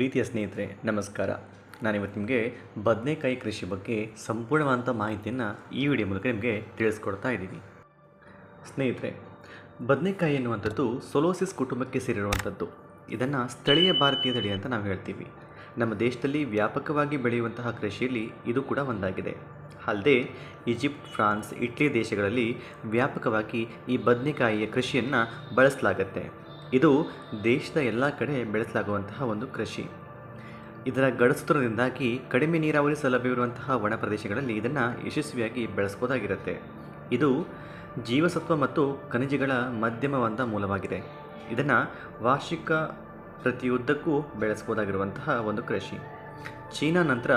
ಪ್ರೀತಿಯ ಸ್ನೇಹಿತರೆ, ನಮಸ್ಕಾರ. ನಾನಿವತ್ತು ನಿಮಗೆ ಬದನೆಕಾಯಿ ಕೃಷಿ ಬಗ್ಗೆ ಸಂಪೂರ್ಣವಾದಂಥ ಮಾಹಿತಿಯನ್ನು ಈ ವಿಡಿಯೋ ಮೂಲಕ ನಿಮಗೆ ತಿಳಿಸ್ಕೊಡ್ತಾ ಇದ್ದೀನಿ. ಸ್ನೇಹಿತರೆ, ಬದನೆಕಾಯಿ ಎನ್ನುವಂಥದ್ದು ಸೊಲೋಸಿಸ್ ಕುಟುಂಬಕ್ಕೆ ಸೇರಿರುವಂಥದ್ದು. ಇದನ್ನು ಸ್ಥಳೀಯ ಭಾರತೀಯ ತಳಿ ಅಂತ ನಾವು ಹೇಳ್ತೀವಿ. ನಮ್ಮ ದೇಶದಲ್ಲಿ ವ್ಯಾಪಕವಾಗಿ ಬೆಳೆಯುವಂತಹ ಕೃಷಿಯಲ್ಲಿ ಇದು ಕೂಡ ಒಂದಾಗಿದೆ. ಅಲ್ಲದೆ, ಈಜಿಪ್ಟ್, ಫ್ರಾನ್ಸ್, ಇಟ್ಲಿ ದೇಶಗಳಲ್ಲಿ ವ್ಯಾಪಕವಾಗಿ ಈ ಬದನೆಕಾಯಿಯ ಕೃಷಿಯನ್ನು ಬಳಸಲಾಗತ್ತೆ. ಇದು ದೇಶದ ಎಲ್ಲ ಕಡೆ ಬೆಳೆಸಲಾಗುವಂತಹ ಒಂದು ಕೃಷಿ. ಇದರ ಗಡಸುತನದಿಂದಾಗಿ ಕಡಿಮೆ ನೀರಾವರಿ ಸೌಲಭ್ಯವಿರುವಂತಹ ಒಣ ಪ್ರದೇಶಗಳಲ್ಲಿ ಇದನ್ನು ಯಶಸ್ವಿಯಾಗಿ ಬೆಳೆಸ್ಬೋದಾಗಿರುತ್ತೆ. ಇದು ಜೀವಸತ್ವ ಮತ್ತು ಖನಿಜಗಳ ಮಧ್ಯಮವಾದ ಮೂಲವಾಗಿದೆ. ಇದನ್ನು ವಾರ್ಷಿಕ ಪ್ರತಿಯುದ್ದಕ್ಕೂ ಬೆಳೆಸ್ಬೋದಾಗಿರುವಂತಹ ಒಂದು ಕೃಷಿ. ಚೀನಾ ನಂತರ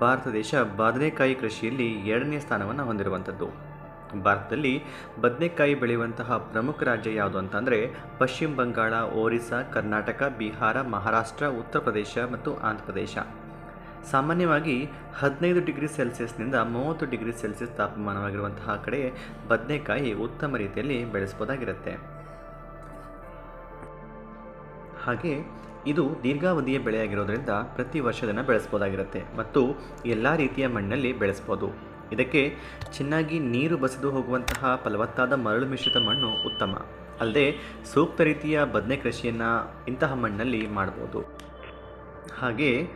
ಭಾರತ ದೇಶ ಬಾದನೆಕಾಯಿ ಕೃಷಿಯಲ್ಲಿ ಎರಡನೇ ಸ್ಥಾನವನ್ನು ಹೊಂದಿರುವಂಥದ್ದು. ಭಾರತದಲ್ಲಿ ಬದನೆಕಾಯಿ ಬೆಳೆಯುವಂತಹ ಪ್ರಮುಖ ರಾಜ್ಯ ಯಾವುದು ಅಂತಂದರೆ ಪಶ್ಚಿಮ ಬಂಗಾಳ, ಒರಿಸ್ಸಾ, ಕರ್ನಾಟಕ, ಬಿಹಾರ, ಮಹಾರಾಷ್ಟ್ರ, ಉತ್ತರ ಪ್ರದೇಶ ಮತ್ತು ಆಂಧ್ರ ಪ್ರದೇಶ. ಸಾಮಾನ್ಯವಾಗಿ ಹದಿನೈದು ಡಿಗ್ರಿ ಸೆಲ್ಸಿಯಸ್ನಿಂದ ಮೂವತ್ತು ಡಿಗ್ರಿ ಸೆಲ್ಸಿಯಸ್ ತಾಪಮಾನವಾಗಿರುವಂತಹ ಕಡೆ ಬದನೆಕಾಯಿ ಉತ್ತಮ ರೀತಿಯಲ್ಲಿ ಬೆಳೆಸ್ಬೋದಾಗಿರುತ್ತೆ ಹಾಗೆ ಇದು ದೀರ್ಘಾವಧಿಯ ಬೆಳೆಯಾಗಿರೋದ್ರಿಂದ ಪ್ರತಿ ವರ್ಷದನ್ನು ಬೆಳೆಸ್ಬೋದಾಗಿರುತ್ತೆ ಮತ್ತು ಎಲ್ಲ ರೀತಿಯ ಮಣ್ಣಲ್ಲಿ ಬೆಳೆಸ್ಬೋದು ಇದಕ್ಕೆ ಚೆನ್ನಾಗಿ ನೀರು ಬಸಿದು ಹೋಗುವಂತಹ ಫಲವತ್ತಾದ ಮರಳು ಮಿಶ್ರಿತ ಮಣ್ಣು ಉತ್ತಮ. ಅಲ್ಲದೆ ಸೂಕ್ತ ರೀತಿಯ ಬದನೆ ಕೃಷಿಯನ್ನು ಇಂತಹ ಮಣ್ಣಲ್ಲಿ ಮಾಡ್ಬೋದು ಹಾಗೆ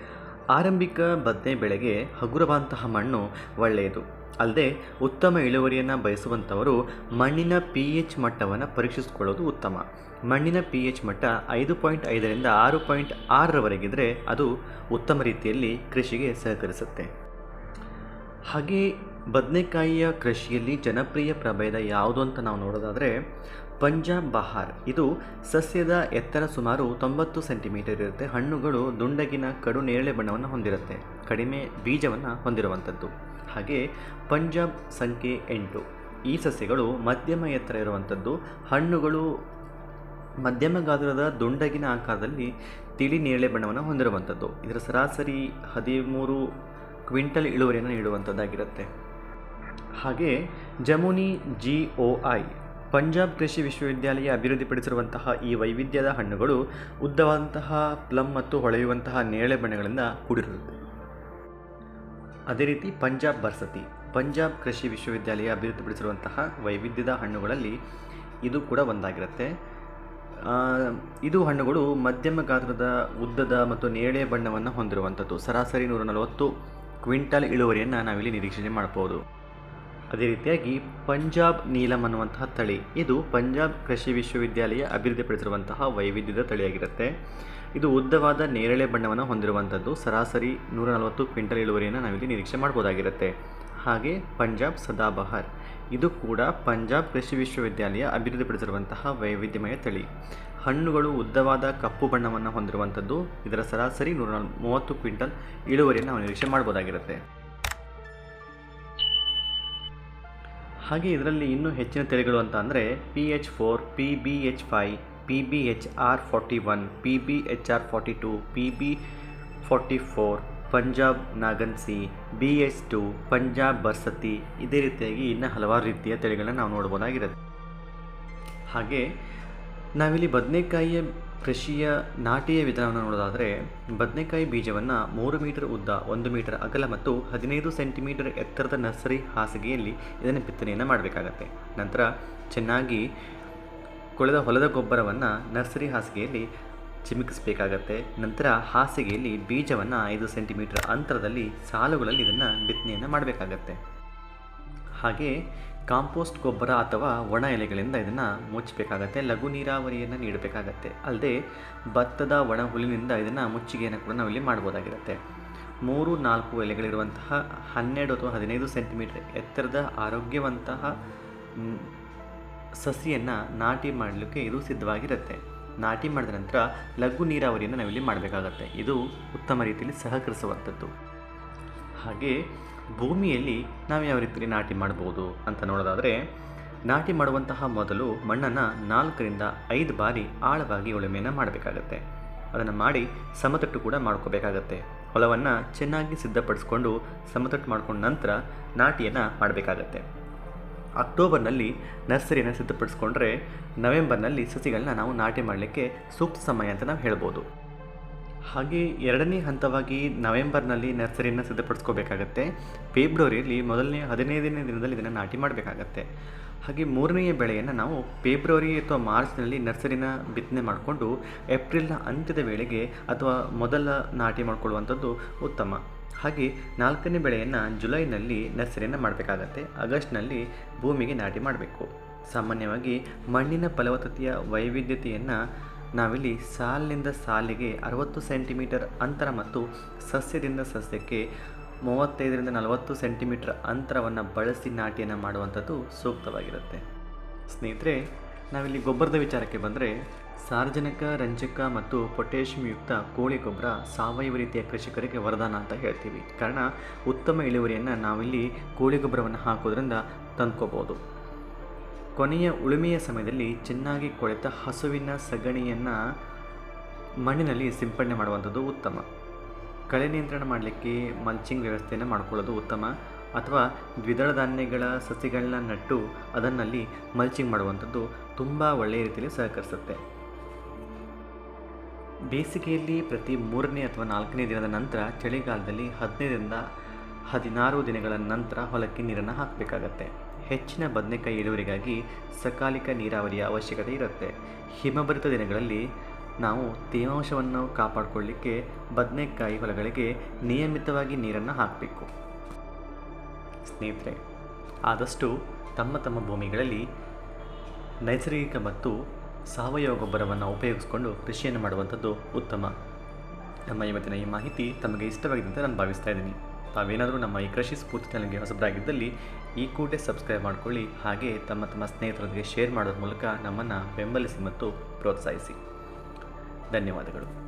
ಆರಂಭಿಕ ಬದನೆ ಬೆಳೆಗೆ ಹಗುರವಾದಂತಹ ಮಣ್ಣು ಒಳ್ಳೆಯದು. ಅಲ್ಲದೆ ಉತ್ತಮ ಇಳುವರಿಯನ್ನು ಬಯಸುವಂಥವರು ಮಣ್ಣಿನ ಪಿ ಎಚ್ ಮಟ್ಟವನ್ನು ಪರೀಕ್ಷಿಸಿಕೊಳ್ಳೋದು ಉತ್ತಮ. ಮಣ್ಣಿನ ಪಿ ಎಚ್ ಮಟ್ಟ ಐದು ಪಾಯಿಂಟ್ ಐದರಿಂದ ಆರು ಪಾಯಿಂಟ್ ಆರರವರೆಗಿದ್ದರೆ ಅದು ಉತ್ತಮ ರೀತಿಯಲ್ಲಿ ಕೃಷಿಗೆ ಸಹಕರಿಸುತ್ತೆ. ಹಾಗೆ ಬದನೆಕಾಯಿಯ ಕೃಷಿಯಲ್ಲಿ ಜನಪ್ರಿಯ ಪ್ರಭೇದ ಯಾವುದು ಅಂತ ನಾವು ನೋಡೋದಾದರೆ ಪಂಜಾಬ್ ಬಹಾರ್. ಇದು ಸಸ್ಯದ ಎತ್ತರ ಸುಮಾರು ತೊಂಬತ್ತು ಸೆಂಟಿಮೀಟರ್ ಇರುತ್ತೆ. ಹಣ್ಣುಗಳು ದುಂಡಗಿನ ಕಡು ನೇರಳೆ ಬಣ್ಣವನ್ನು ಹೊಂದಿರುತ್ತೆ. ಕಡಿಮೆ ಬೀಜವನ್ನು ಹೊಂದಿರುವಂಥದ್ದು ಹಾಗೆ ಪಂಜಾಬ್ ಸಂಖ್ಯೆ ಎಂಟು. ಈ ಸಸ್ಯಗಳು ಮಧ್ಯಮ ಎತ್ತರ ಇರುವಂಥದ್ದು ಹಣ್ಣುಗಳು ಮಧ್ಯಮ ಗಾತ್ರದ ದುಂಡಗಿನ ಆಕಾರದಲ್ಲಿ ತಿಳಿ ನೇರಳೆ ಬಣ್ಣವನ್ನು ಹೊಂದಿರುವಂಥದ್ದು ಇದರ ಸರಾಸರಿ ಹದಿಮೂರು ಕ್ವಿಂಟಲ್ ಇಳುವರಿಯನ್ನು ನೀಡುವಂಥದ್ದಾಗಿರುತ್ತೆ. ಹಾಗೆ Jamuni G O I, Punjab ಕೃಷಿ ವಿಶ್ವವಿದ್ಯಾಲಯ ಅಭಿವೃದ್ಧಿಪಡಿಸಿರುವಂತಹ ಈ ವೈವಿಧ್ಯದ ಹಣ್ಣುಗಳು ಉದ್ದವಾದಂತಹ ಪ್ಲಮ್ ಮತ್ತು ಹೊಳೆಯುವಂತಹ ನೇರಳೆ ಬಣ್ಣಗಳಿಂದ ಕೂಡಿರುತ್ತದೆ ಅದೇ ರೀತಿ ಪಂಜಾಬ್ ಬರ್ಸತಿ, ಪಂಜಾಬ್ ಕೃಷಿ ವಿಶ್ವವಿದ್ಯಾಲಯ ಅಭಿವೃದ್ಧಿಪಡಿಸಿರುವಂತಹ ವೈವಿಧ್ಯದ ಹಣ್ಣುಗಳಲ್ಲಿ ಇದು ಕೂಡ ಒಂದಾಗಿರುತ್ತೆ. ಇದು ಹಣ್ಣುಗಳು ಮಧ್ಯಮ ಗಾತ್ರದ ಉದ್ದದ ಮತ್ತು ನೇಳೆ ಬಣ್ಣವನ್ನು ಹೊಂದಿರುವಂಥದ್ದು. ಸರಾಸರಿ ನೂರ ನಲವತ್ತು ಕ್ವಿಂಟಲ್ ಇಳುವರಿಯನ್ನು ನಾವಿಲ್ಲಿ ನಿರೀಕ್ಷಣೆ ಮಾಡ್ಬೋದು. ಅದೇ ರೀತಿಯಾಗಿ ಪಂಜಾಬ್ ನೀಲಂ ಅನ್ನುವಂತಹ ತಳಿ, ಇದು ಪಂಜಾಬ್ ಕೃಷಿ ವಿಶ್ವವಿದ್ಯಾಲಯ ಅಭಿವೃದ್ಧಿಪಡಿಸಿರುವಂತಹ ವೈವಿಧ್ಯದ ತಳಿಯಾಗಿರುತ್ತೆ. ಇದು ಉದ್ದವಾದ ನೇರಳೆ ಬಣ್ಣವನ್ನು ಹೊಂದಿರುವಂಥದ್ದು ಸರಾಸರಿ ನೂರ ನಲವತ್ತು ಕ್ವಿಂಟಲ್ ಇಳುವರಿಯನ್ನು ನಾವಿಲ್ಲಿ ನಿರೀಕ್ಷೆ ಮಾಡ್ಬೋದಾಗಿರುತ್ತೆ. ಹಾಗೆ ಪಂಜಾಬ್ ಸದಾಬಹಾರ್. ಇದು ಕೂಡ ಪಂಜಾಬ್ ಕೃಷಿ ವಿಶ್ವವಿದ್ಯಾಲಯ ಅಭಿವೃದ್ಧಿಪಡಿಸಿರುವಂತಹ ವೈವಿಧ್ಯಮಯ ತಳಿ. ಹಣ್ಣುಗಳು ಉದ್ದವಾದ ಕಪ್ಪು ಬಣ್ಣವನ್ನು ಹೊಂದಿರುವಂಥದ್ದು, ಇದರ ಸರಾಸರಿ ನೂರ ಮೂವತ್ತು ಕ್ವಿಂಟಲ್ ಇಳುವರಿಯನ್ನು ನಾವು ನಿರೀಕ್ಷೆ ಮಾಡ್ಬೋದಾಗಿರುತ್ತೆ. ಹಾಗೆ ಇದರಲ್ಲಿ ಇನ್ನೂ ಹೆಚ್ಚಿನ ತಳಿಗಳು ಅಂತ ಅಂದರೆ P H four P B H five P B H R forty one P B H R forty two P B forty four Punjab ನಾಗನ್ಸಿ B S two, Punjab Barsati ಇದೇ ರೀತಿಯಾಗಿ ಇನ್ನೂ ಹಲವಾರು ರೀತಿಯ ತಳಿಗಳನ್ನು ನಾವು ನೋಡ್ಬೋದಾಗಿರುತ್ತೆ. ಹಾಗೆ ನಾವಿಲ್ಲಿ ಬದನೆಕಾಯಿಯ ಕೃಷಿಯ ನಾಟಿಯ ವಿಧಾನವನ್ನು ನೋಡೋದಾದರೆ, ಬದನೆಕಾಯಿ ಬೀಜವನ್ನು ಮೂರು ಮೀಟರ್ ಉದ್ದ ಒಂದು ಮೀಟರ್ ಅಗಲ ಮತ್ತು ಹದಿನೈದು ಸೆಂಟಿಮೀಟರ್ ಎತ್ತರದ ನರ್ಸರಿ ಹಾಸಿಗೆಯಲ್ಲಿ ಇದನ್ನು ಬಿತ್ತನೆಯನ್ನು ಮಾಡಬೇಕಾಗತ್ತೆ. ನಂತರ ಚೆನ್ನಾಗಿ ಕೊಳೆದ ಹೊಲದ ಗೊಬ್ಬರವನ್ನು ನರ್ಸರಿ ಹಾಸಿಗೆಯಲ್ಲಿ ಚಿಮುಕಿಸಬೇಕಾಗತ್ತೆ. ನಂತರ ಹಾಸಿಗೆಯಲ್ಲಿ ಬೀಜವನ್ನು ಐದು ಸೆಂಟಿಮೀಟರ್ ಅಂತರದಲ್ಲಿ ಸಾಲುಗಳಲ್ಲಿ ಇದನ್ನು ಬಿತ್ತನೆಯನ್ನು ಮಾಡಬೇಕಾಗತ್ತೆ. ಹಾಗೆ ಕಾಂಪೋಸ್ಟ್ ಗೊಬ್ಬರ ಅಥವಾ ಒಣ ಎಲೆಗಳಿಂದ ಇದನ್ನು ಮುಚ್ಚಬೇಕಾಗತ್ತೆ ಲಘು ನೀರಾವರಿಯನ್ನು ನೀಡಬೇಕಾಗತ್ತೆ. ಅಲ್ಲದೆ ಭತ್ತದ ಒಣ ಹುಲ್ಲಿನಿಂದ ಇದನ್ನು ಮುಚ್ಚಿಗೆಯನ್ನು ಕೂಡ ನಾವಿಲ್ಲಿ ಮಾಡ್ಬೋದಾಗಿರುತ್ತೆ. ಮೂರು ನಾಲ್ಕು ಎಲೆಗಳಿರುವಂತಹ ಹನ್ನೆರಡು ಅಥವಾ ಹದಿನೈದು ಸೆಂಟಿಮೀಟರ್ ಎತ್ತರದ ಆರೋಗ್ಯವಂತಹ ಸಸಿಯನ್ನು ನಾಟಿ ಮಾಡಲಿಕ್ಕೆ ಇದು ಸಿದ್ಧವಾಗಿರುತ್ತೆ. ನಾಟಿ ಮಾಡಿದ ನಂತರ ಲಘು ನೀರಾವರಿಯನ್ನು ನಾವಿಲ್ಲಿ ಮಾಡಬೇಕಾಗತ್ತೆ. ಇದು ಉತ್ತಮ ರೀತಿಯಲ್ಲಿ ಸಹಕರಿಸುವಂಥದ್ದು. ಹಾಗೆ ಭೂಮಿಯಲ್ಲಿ ನಾವು ಯಾವ ರೀತಿಯಲ್ಲಿ ನಾಟಿ ಮಾಡ್ಬೋದು ಅಂತ ನೋಡೋದಾದರೆ, ನಾಟಿ ಮಾಡುವಂತಹ ಮೊದಲು ಮಣ್ಣನ್ನು ನಾಲ್ಕರಿಂದ ಐದು ಬಾರಿ ಆಳವಾಗಿ ಉಳುಮೆಯನ್ನು ಮಾಡಬೇಕಾಗತ್ತೆ. ಅದನ್ನು ಮಾಡಿ ಸಮತಟ್ಟು ಕೂಡ ಮಾಡ್ಕೋಬೇಕಾಗತ್ತೆ. ಹೊಲವನ್ನು ಚೆನ್ನಾಗಿ ಸಿದ್ಧಪಡಿಸ್ಕೊಂಡು ಸಮತಟ್ಟು ಮಾಡ್ಕೊಂಡ ನಂತರ ನಾಟಿಯನ್ನು ಮಾಡಬೇಕಾಗತ್ತೆ. ಅಕ್ಟೋಬರ್ನಲ್ಲಿ ನರ್ಸರಿಯನ್ನು ಸಿದ್ಧಪಡಿಸ್ಕೊಂಡ್ರೆ ನವೆಂಬರ್ನಲ್ಲಿ ಸಸಿಗಳನ್ನ ನಾವು ನಾಟಿ ಮಾಡಲಿಕ್ಕೆ ಸೂಕ್ತ ಸಮಯ ಅಂತ ನಾವು ಹೇಳ್ಬೋದು. ಹಾಗೆ ಎರಡನೇ ಹಂತವಾಗಿ ನವೆಂಬರ್ನಲ್ಲಿ ನರ್ಸರಿಯನ್ನು ಸಿದ್ಧಪಡಿಸ್ಕೋಬೇಕಾಗತ್ತೆ. ಫೆಬ್ರವರಿಯಲ್ಲಿ ಮೊದಲನೇ ಹದಿನೈದನೇ ದಿನದಲ್ಲಿ ಇದನ್ನು ನಾಟಿ ಮಾಡಬೇಕಾಗತ್ತೆ. ಹಾಗೆ ಮೂರನೆಯ ಬೆಳೆಯನ್ನು ನಾವು ಫೆಬ್ರವರಿ ಅಥವಾ ಮಾರ್ಚ್ನಲ್ಲಿ ನರ್ಸರಿನ ಬಿತ್ತನೆ ಮಾಡಿಕೊಂಡು ಏಪ್ರಿಲ್ನ ಅಂತ್ಯದ ವೇಳೆಗೆ ಅಥವಾ ಮೊದಲ ನಾಟಿ ಮಾಡಿಕೊಳ್ಳುವಂಥದ್ದು ಉತ್ತಮ. ಹಾಗೆ ನಾಲ್ಕನೇ ಬೆಳೆಯನ್ನು ಜುಲೈನಲ್ಲಿ ನರ್ಸರಿಯನ್ನು ಮಾಡಬೇಕಾಗತ್ತೆ. ಆಗಸ್ಟ್ನಲ್ಲಿ ಭೂಮಿಗೆ ನಾಟಿ ಮಾಡಬೇಕು. ಸಾಮಾನ್ಯವಾಗಿ ಮಣ್ಣಿನ ಫಲವತ್ತತೆಯ ವೈವಿಧ್ಯತೆಯನ್ನು ನಾವಿಲ್ಲಿ ಸಾಲಿನಿಂದ ಸಾಲಿಗೆ ಅರವತ್ತು ಸೆಂಟಿಮೀಟರ್ ಅಂತರ ಮತ್ತು ಸಸ್ಯದಿಂದ ಸಸ್ಯಕ್ಕೆ ಮೂವತ್ತೈದರಿಂದ ನಲವತ್ತು ಸೆಂಟಿಮೀಟರ್ ಅಂತರವನ್ನು ಬಳಸಿ ನಾಟಿಯನ್ನು ಮಾಡುವಂಥದ್ದು ಸೂಕ್ತವಾಗಿರುತ್ತೆ. ಸ್ನೇಹಿತರೆ, ನಾವಿಲ್ಲಿ ಗೊಬ್ಬರದ ವಿಚಾರಕ್ಕೆ ಬಂದರೆ ಸಾರ್ವಜನಿಕ ರಂಜಕ ಮತ್ತು ಪೊಟ್ಯಾಷಿಯಂ ಯುಕ್ತ ಕೋಳಿ ಗೊಬ್ಬರ ಸಾವಯವ ರೀತಿಯ ಕೃಷಿಕರಿಗೆ ವರದಾನ ಅಂತ ಹೇಳ್ತೀವಿ. ಕಾರಣ, ಉತ್ತಮ ಇಳುವರಿಯನ್ನು ನಾವಿಲ್ಲಿ ಕೋಳಿ ಗೊಬ್ಬರವನ್ನು ಹಾಕೋದ್ರಿಂದ ತಂದ್ಕೋಬೋದು. ಕೊನೆಯ ಉಳುಮೆಯ ಸಮಯದಲ್ಲಿ ಚೆನ್ನಾಗಿ ಕೊಳೆತ ಹಸುವಿನ ಸಗಣಿಯನ್ನು ಮಣ್ಣಿನಲ್ಲಿ ಸಿಂಪಡಣೆ ಮಾಡುವಂಥದ್ದು ಉತ್ತಮ. ಕಳೆ ನಿಯಂತ್ರಣ ಮಾಡಲಿಕ್ಕೆ ಮಲ್ಚಿಂಗ್ ವ್ಯವಸ್ಥೆಯನ್ನು ಮಾಡ್ಕೊಳ್ಳೋದು ಉತ್ತಮ. ಅಥವಾ ದ್ವಿದಳ ಧಾನ್ಯಗಳ ಸಸಿಗಳನ್ನ ನಟ್ಟು ಅದನ್ನಲ್ಲಿ ಮಲ್ಚಿಂಗ್ ಮಾಡುವಂಥದ್ದು ತುಂಬ ಒಳ್ಳೆಯ ರೀತಿಯಲ್ಲಿ ಸಹಕರಿಸುತ್ತೆ. ಬೇಸಿಗೆಯಲ್ಲಿ ಪ್ರತಿ ಮೂರನೇ ಅಥವಾ ನಾಲ್ಕನೇ ದಿನದ ನಂತರ ಚಳಿಗಾಲದಲ್ಲಿ ಹದಿನೈದರಿಂದ ಹದಿನಾರು ದಿನಗಳ ನಂತರ ಹೊಲಕ್ಕೆ ನೀರನ್ನು ಹಾಕಬೇಕಾಗತ್ತೆ. ಹೆಚ್ಚಿನ ಬದನೆಕಾಯಿ ಇಳುವರಿಗಾಗಿ ಸಕಾಲಿಕ ನೀರಾವರಿಯ ಅವಶ್ಯಕತೆ ಇರುತ್ತೆ. ಹಿಮಭರಿತ ದಿನಗಳಲ್ಲಿ ನಾವು ತೇವಾಂಶವನ್ನು ಕಾಪಾಡಿಕೊಳ್ಳಿಕ್ಕೆ ಬದನೆಕಾಯಿ ಹೊಲಗಳಿಗೆ ನಿಯಮಿತವಾಗಿ ನೀರನ್ನು ಹಾಕಬೇಕು. ಸ್ನೇಹಿತರೆ, ಆದಷ್ಟು ತಮ್ಮ ತಮ್ಮ ಭೂಮಿಗಳಲ್ಲಿ ನೈಸರ್ಗಿಕ ಮತ್ತು ಸಾವಯವ ಗೊಬ್ಬರವನ್ನು ಉಪಯೋಗಿಸಿಕೊಂಡು ಕೃಷಿಯನ್ನು ಮಾಡುವಂಥದ್ದು ಉತ್ತಮ. ನಮ್ಮ ಇವತ್ತಿನ ಈ ಮಾಹಿತಿ ತಮಗೆ ಇಷ್ಟವಾಗಿದೆ ಅಂತ ನಾನು ಭಾವಿಸ್ತಾ ಇದ್ದೀನಿ. ತಾವೇನಾದರೂ ನಮ್ಮ ಈ ಕೃಷಿ ಸ್ಫೂರ್ತಿ ಚಾನಲ್ಗೆ ಹೊಸಬರಾಗಿದ್ದಲ್ಲಿ ಈ ಕೂಡಲೇ ಸಬ್ಸ್ಕ್ರೈಬ್ ಮಾಡಿಕೊಳ್ಳಿ. ಹಾಗೆ ತಮ್ಮ ತಮ್ಮ ಸ್ನೇಹಿತರೊಂದಿಗೆ ಶೇರ್ ಮಾಡೋದ್ರ ಮೂಲಕ ನಮ್ಮನ್ನು ಬೆಂಬಲಿಸಿ ಮತ್ತು ಪ್ರೋತ್ಸಾಹಿಸಿ. ಧನ್ಯವಾದಗಳು.